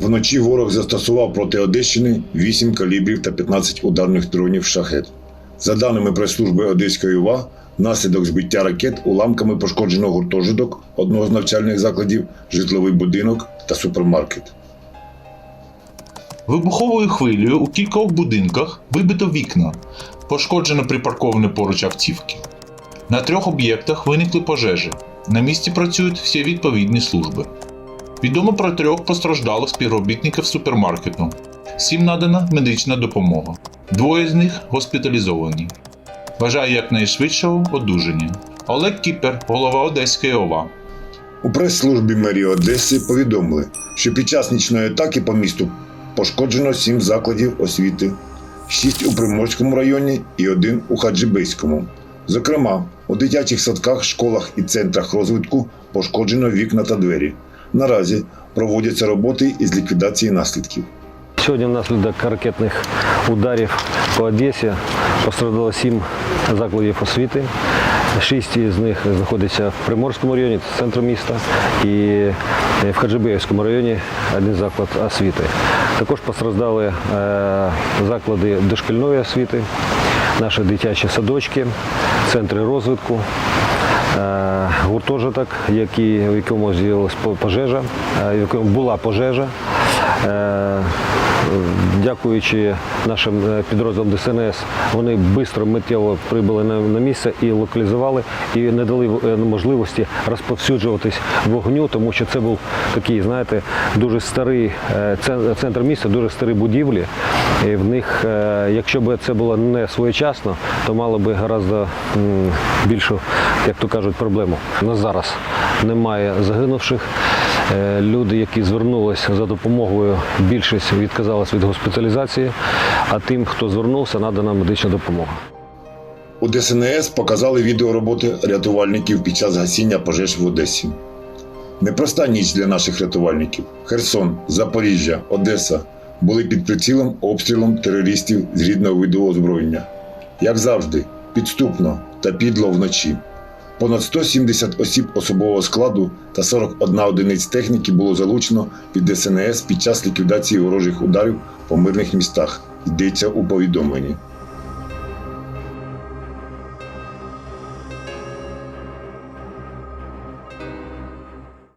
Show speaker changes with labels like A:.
A: Вночі ворог застосував проти Одещини 8 калібрів та 15 ударних дронів шахет. За даними прес-служби Одеської ОВА, внаслідок збиття ракет уламками пошкоджено гуртожиток одного з навчальних закладів, житловий будинок та супермаркет.
B: Вибуховою хвилею у кількох будинках вибито вікна, пошкоджено припарковані поруч автівки. На трьох об'єктах виникли пожежі. На місці працюють всі відповідні служби. Відомо про трьох постраждалих співробітників супермаркету. Всім надана медична допомога. Двоє з них госпіталізовані. Бажаю якнайшвидшого одужання. Олег Кіпер, голова Одеської ОВА.
A: У прес-службі мерії Одеси повідомили, що під час нічної атаки по місту пошкоджено 7 закладів освіти, 6 у Приморському районі і 1 у Хаджибейському. Зокрема, у дитячих садках, школах і центрах розвитку пошкоджено вікна та двері. Наразі проводяться роботи із ліквідації наслідків.
C: Сьогодні внаслідок ракетних ударів по Одесі постраждало сім закладів освіти. Шість з них знаходяться в Приморському районі, це центр міста, і в Хаджибеївському районі один заклад освіти. Також постраждали е, заклади дошкільної освіти, наші дитячі садочки, центри розвитку, е, гуртожиток, який, в якому з'явилася по- пожежа, е, в якому була пожежа. Е, Дякуючи нашим е, підрозділам ДСНС, вони швидко миттєво прибули на, місце і локалізували, і не дали е, можливості розповсюджуватись вогню, тому що це був такий, знаєте, дуже старий центр міста, дуже старі будівлі. І в них, якщо б це було не своєчасно, то мало би гораздо більшу, як то кажуть, проблему. На зараз немає загинувших. Е, Люди, які звернулися за допомогою, більшість відказалась від госпіталізації, а тим, хто звернувся, надана медична допомога.
A: У ДСНС показали відео роботи рятувальників під час гасіння пожеж в Одесі. Непроста ніч для наших рятувальників. Херсон, Запоріжжя, Одеса були під прицілом обстрілом терористів з рідного виду озброєння. Як завжди, підступно та підло вночі. Понад 170 осіб особового складу та 41 одиниць техніки було залучено від ДСНС під час ліквідації ворожих ударів по мирних містах. Йдеться у повідомленні.